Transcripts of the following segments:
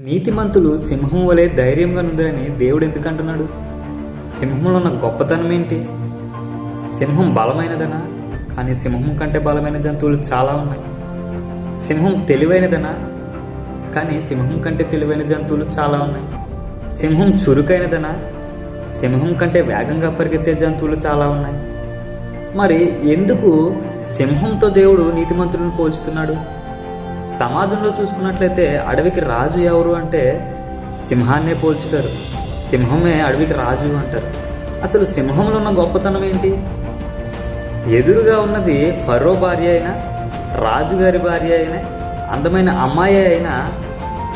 నీతిమంతులు సింహం వలె ధైర్యంగా నుందరని దేవుడు ఎందుకంటున్నాడు? సింహంలో ఉన్న గొప్పతనం ఏంటి? సింహం బలమైనదనా? కానీ సింహం కంటే బలమైన జంతువులు చాలా ఉన్నాయి. సింహం తెలివైనదనా? కానీ సింహం కంటే తెలివైన జంతువులు చాలా ఉన్నాయి. సింహం చురుకైనదనా? సింహం కంటే వేగంగా పరిగెత్తే జంతువులు చాలా ఉన్నాయి. మరి ఎందుకు సింహంతో దేవుడు నీతిమంతులను పోల్చుతున్నాడు? సమాజంలో చూసుకున్నట్లయితే అడవికి రాజు ఎవరు అంటే సింహాన్నే పోల్చుతారు. సింహమే అడవికి రాజు అంటారు. అసలు సింహంలో ఉన్న గొప్పతనం ఏంటి? ఎదురుగా ఉన్నది ఫరో భార్య అయినా రాజుగారి భార్య అయినా అందమైన అమ్మాయి అయినా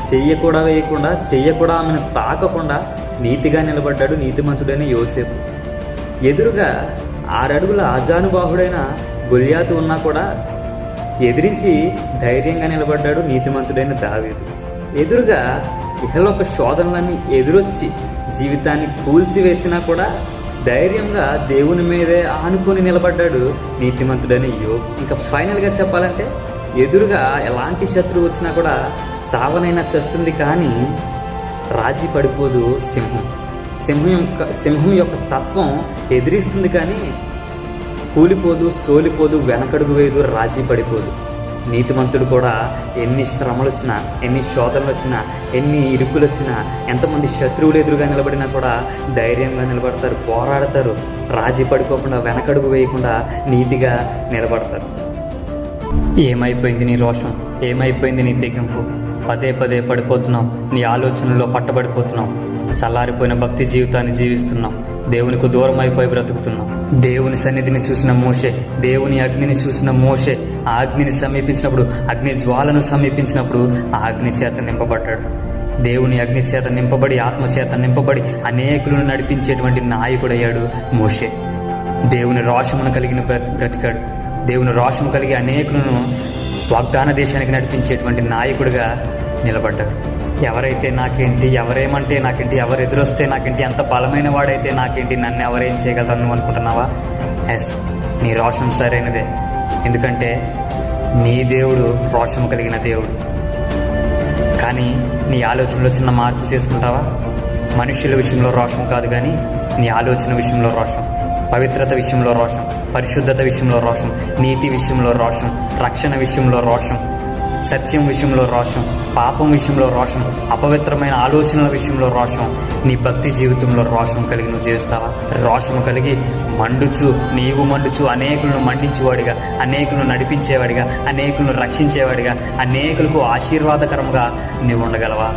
చెయ్య కూడా వేయకుండా చెయ్య కూడా ఆమెను తాకకుండా నీతిగా నిలబడ్డాడు నీతిమంతుడైన యోసేపు. ఎదురుగా ఆరడుగుల అజానుబాహుడైన గొల్యాతు ఉన్నా కూడా ఎదిరించి ధైర్యంగా నిలబడ్డాడు నీతిమంతుడైన దావీదు. ఎదురుగా ఇహలోక శోధనలన్నీ ఎదురొచ్చి జీవితాన్ని కూల్చివేసినా కూడా ధైర్యంగా దేవుని మీదే ఆనుకొని నిలబడ్డాడు నీతిమంతుడైన యోగ్ ఇంకా ఫైనల్గా చెప్పాలంటే ఎదురుగా ఎలాంటి శత్రువు వచ్చినా కూడా చావనైనా చస్తుంది కానీ రాజీ పడిపోదు సింహం. సింహం యొక్క సింహం యొక్క తత్వం ఎదిరిస్తుంది కానీ కూలిపోదు సోలిపోదు వెనకడుగు వేయదు రాజీ పడిపోదు. నీతిమంతుడు కూడా ఎన్ని శ్రమలు వచ్చినా ఎన్ని శోధనలు వచ్చినా ఎన్ని ఇరుకులు వచ్చినా ఎంతమంది శత్రువులు ఎదురుగా నిలబడినా కూడా ధైర్యంగా నిలబడతారు పోరాడతారు రాజీ పడిపోకుండా వెనకడుగు వేయకుండా నీతిగా నిలబడతారు. ఏమైపోయింది నీ రోషం? ఏమైపోయింది నీ తెగింపు? పదే పదే పడిపోతున్నాం నీ ఆలోచనల్లో పట్టబడిపోతున్నాం చల్లారిపోయిన భక్తి జీవితాన్ని జీవిస్తున్నాం. దేవునికి దూరం అయిపోయి బ్రతుకుతున్నాం. దేవుని సన్నిధిని చూసిన మోషే దేవుని అగ్నిని చూసిన మోషే ఆ అగ్నిని సమీపించినప్పుడు అగ్ని జ్వాలను సమీపించినప్పుడు ఆ అగ్ని చేత నింపబడ్డాడు. దేవుని అగ్ని చేత నింపబడి ఆత్మ చేత నింపబడి అనేకులను నడిపించేటువంటి నాయకుడయ్యాడు మోషే. దేవుని రోషమును కలిగిన బ్రతి బ్రతికాడు. దేవుని రోషము కలిగి అనేకులను వాగ్దాన దేశానికి నడిపించేటువంటి నాయకుడిగా నిలబడ్డాడు. ఎవరైతే నాకేంటి ఎవరేమంటే నాకేంటి ఎవరు ఎదురొస్తే నాకేంటి ఎంత బలమైన వాడైతే నాకేంటి నన్ను ఎవరేం చేయగలరు నువ్వు అనుకుంటున్నావా? ఎస్ నీ రోషం సరైనదే. ఎందుకంటే నీ దేవుడు రోషము కలిగిన దేవుడు. కానీ నీ ఆలోచనలో చిన్న మార్పు చేసుకుంటావా? మనుషుల విషయంలో రోషం కాదు కానీ నీ ఆలోచన విషయంలో రోషం పవిత్రత విషయంలో రోషం పరిశుద్ధత విషయంలో రోషం నీతి విషయంలో రోషం రక్షణ విషయంలో రోషం. సత్యం విషయంలో రోషం పాపం విషయంలో రోషం అపవిత్రమైన ఆలోచనల విషయంలో రోషం నీ భక్తి జీవితంలో రోషం కలిగి నువ్వు చేస్తావా రోషం కలిగి మండుచు నీవు మండుచు అనేకులను మండించేవాడిగా అనేకులను నడిపించేవాడిగా అనేకులను రక్షించేవాడిగా అనేకులకు ఆశీర్వాదకరంగా నీవు ఉండగలవా?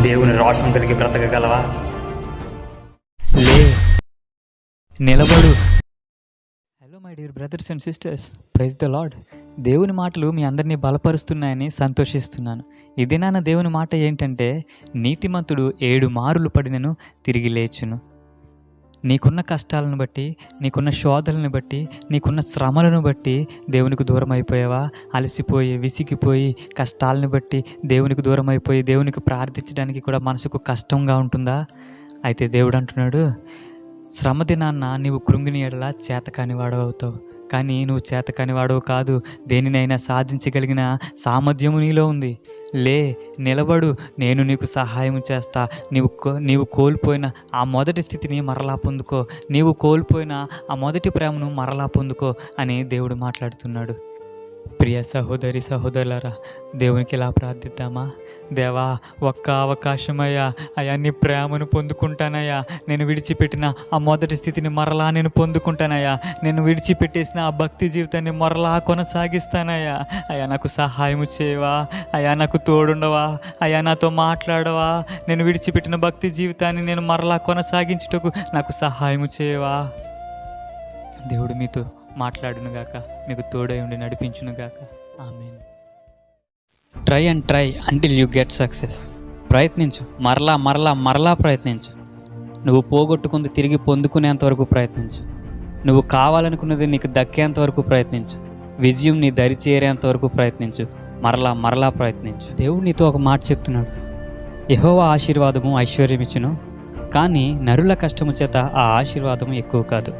దేవుని రోషం కలిగి బ్రతకగలవా? లే నిలబడు. My dear brothers and sisters praise the Lord దేవుని మాటలు మీ అందరినీ బలపరుస్తున్నాయని సంతోషిస్తున్నాను. ఇది నాన్న దేవుని మాట ఏంటంటే నీతిమంతుడు ఏడు మారులు పడినను తిరిగి లేచును. నీకున్న కష్టాలను బట్టి నీకున్న శోధలను బట్టి నీకున్న శ్రమలను బట్టి దేవునికి దూరం అయిపోయావా అలసిపోయి విసిగిపోయి కష్టాలను బట్టి దేవునికి దూరం అయిపోయి దేవునికి ప్రార్థించడానికి కూడా మనసుకు కష్టంగా ఉంటుందా? అయితే దేవుడు అంటున్నాడు శ్రమ దినాన్న నీవు కృంగిని ఎడలా చేతకాని వాడవుతావు కానీ నువ్వు చేతకాని వాడవు కాదు. దేనినైనా సాధించగలిగిన సామర్థ్యము నీలో ఉంది. లే నిలబడు. నేను నీకు సహాయం చేస్తా. నీవు కో- నీవు కోల్పోయిన ఆ మొదటి స్థితిని మరలా పొందుకో. నీవు కోల్పోయిన ఆ మొదటి ప్రేమను మరలా పొందుకో అని దేవుడు మాట్లాడుతున్నాడు. ప్రియ సహోదరి సహోదరులరా దేవునికి ఇలా ప్రార్థిద్దామా? దేవా ఒక్క అవకాశమయ్యా అయ్యా నీ ప్రేమను పొందుకుంటానయ్యా. నేను విడిచిపెట్టిన ఆ మొదటి స్థితిని మరలా నేను పొందుకుంటానయ్యా. నేను విడిచిపెట్టేసిన ఆ భక్తి జీవితాన్ని మరలా కొనసాగిస్తానయ్యా. అయ్యా నాకు సహాయం చేయవా? అయ్యా నాకు తోడుండవా? అయ్యా నాతో మాట్లాడవా? నేను విడిచిపెట్టిన భక్తి జీవితాన్ని నేను మరలా కొనసాగించుటకు నాకు సహాయం చేయవా? దేవుడు మీతో మాట్లాడునుగాక మీకు తోడై ఉండి నడిపించునుగాక. ఆమె try and try until you get success ప్రయత్నించు. మరలా మరలా మరలా ప్రయత్నించు. నువ్వు పోగొట్టుకుంది తిరిగి పొందుకునేంత వరకు ప్రయత్నించు. నువ్వు కావాలనుకున్నది నీకు దక్కేంత వరకు ప్రయత్నించు. విజయం నీ దరి చేరేంత వరకు ప్రయత్నించు. మరలా మరలా ప్రయత్నించు. దేవుడు నీతో ఒక మాట చెప్తున్నాడు. యహోవ ఆశీర్వాదము ఐశ్వర్యమిచ్చును. కానీ నరుల కష్టము చేత ఆ ఆశీర్వాదము ఎక్కువ కాదు.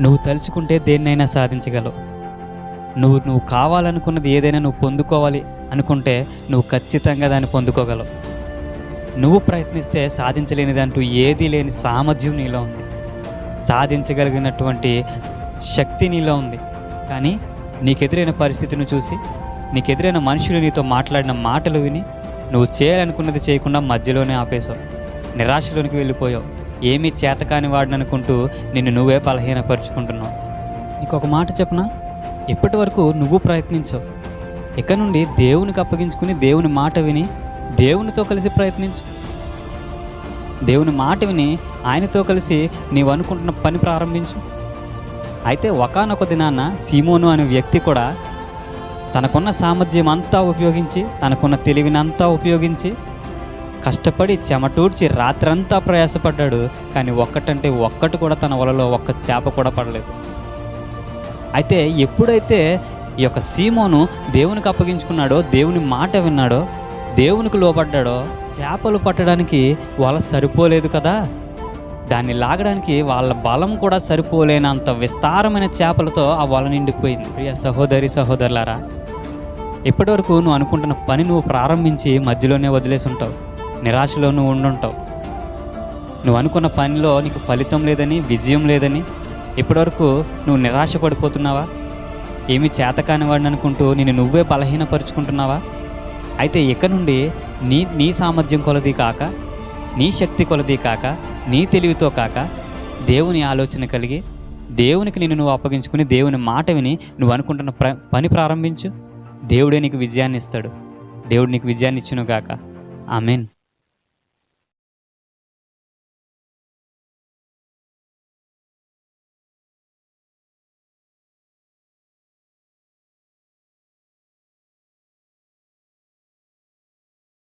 నువ్వు తలుచుకుంటే దేన్నైనా సాధించగలవు. నువ్వు నువ్వు కావాలనుకున్నది ఏదైనా నువ్వు పొందుకోవాలి అనుకుంటే నువ్వు ఖచ్చితంగా దాన్ని పొందుకోగలవు. నువ్వు ప్రయత్నిస్తే సాధించలేనిదంటూ ఏదీ లేని సామర్థ్యం నీలో ఉంది. సాధించగలిగినటువంటి శక్తి నీలో ఉంది. కానీ నీకెదురైన పరిస్థితిని చూసి నీకెదురైన మనుషులు నీతో మాట్లాడిన మాటలు విని నువ్వు చేయాలనుకున్నది చేయకుండా మధ్యలోనే ఆపేశావు. నిరాశలోనికి వెళ్ళిపోయావు. ఏమీ చేతకాని వాడిననుకుంటూ నిన్ను నువ్వే బలహీనపరుచుకుంటున్నావు. నీకు ఒక మాట చెప్పనా? ఇప్పటి వరకు నువ్వు ప్రయత్నించవు. ఇక నుండి దేవునికి అప్పగించుకుని దేవుని మాట విని దేవునితో కలిసి ప్రయత్నించు. దేవుని మాట విని ఆయనతో కలిసి నీవు అనుకుంటున్న పని ప్రారంభించు. అయితే ఒకనొక దినాన సీమోను అనే వ్యక్తి కూడా తనకున్న సామర్థ్యం అంతా ఉపయోగించి తనకున్న తెలివినంతా ఉపయోగించి కష్టపడి చెమటూడ్చి రాత్రంతా ప్రయాసపడ్డాడు కానీ ఒక్కటంటే ఒక్కటి కూడా తన వలలో ఒక్క చేప కూడా పడలేదు. అయితే ఎప్పుడైతే ఈ యొక్క సీమోను దేవునికి అప్పగించుకున్నాడో దేవుని మాట విన్నాడో దేవునికి లోపడ్డాడో చేపలు పట్టడానికి వల సరిపోలేదు కదా? దాన్ని లాగడానికి వాళ్ళ బలం కూడా సరిపోలేనంత విస్తారమైన చేపలతో ఆ వల నిండిపోయింది. ప్రియ సహోదరి సహోదరులారా ఇప్పటివరకు నువ్వు అనుకుంటున్న పని నువ్వు ప్రారంభించి మధ్యలోనే వదిలేసి ఉంటావు. నిరాశలో నువ్వు ఉండుంటావు. నువ్వు అనుకున్న పనిలో నీకు ఫలితం లేదని విజయం లేదని ఇప్పటివరకు నువ్వు నిరాశ పడిపోతున్నావా ఏమి చేతకాని వాడిని అనుకుంటూ నేను నువ్వే బలహీనపరుచుకుంటున్నావా? అయితే ఇక నుండి నీ నీ సామర్థ్యం కొలది కాక నీ శక్తి కొలది కాక నీ తెలివితో కాక దేవుని ఆలోచన కలిగి దేవునికి నిన్ను నువ్వు అప్పగించుకుని దేవుని మాట విని నువ్వు అనుకుంటున్న ప్ర పని ప్రారంభించు. దేవుడే నీకు విజయాన్ని ఇస్తాడు. దేవుడు నీకు విజయాన్ని ఇచ్చును గాక ఆమెన్.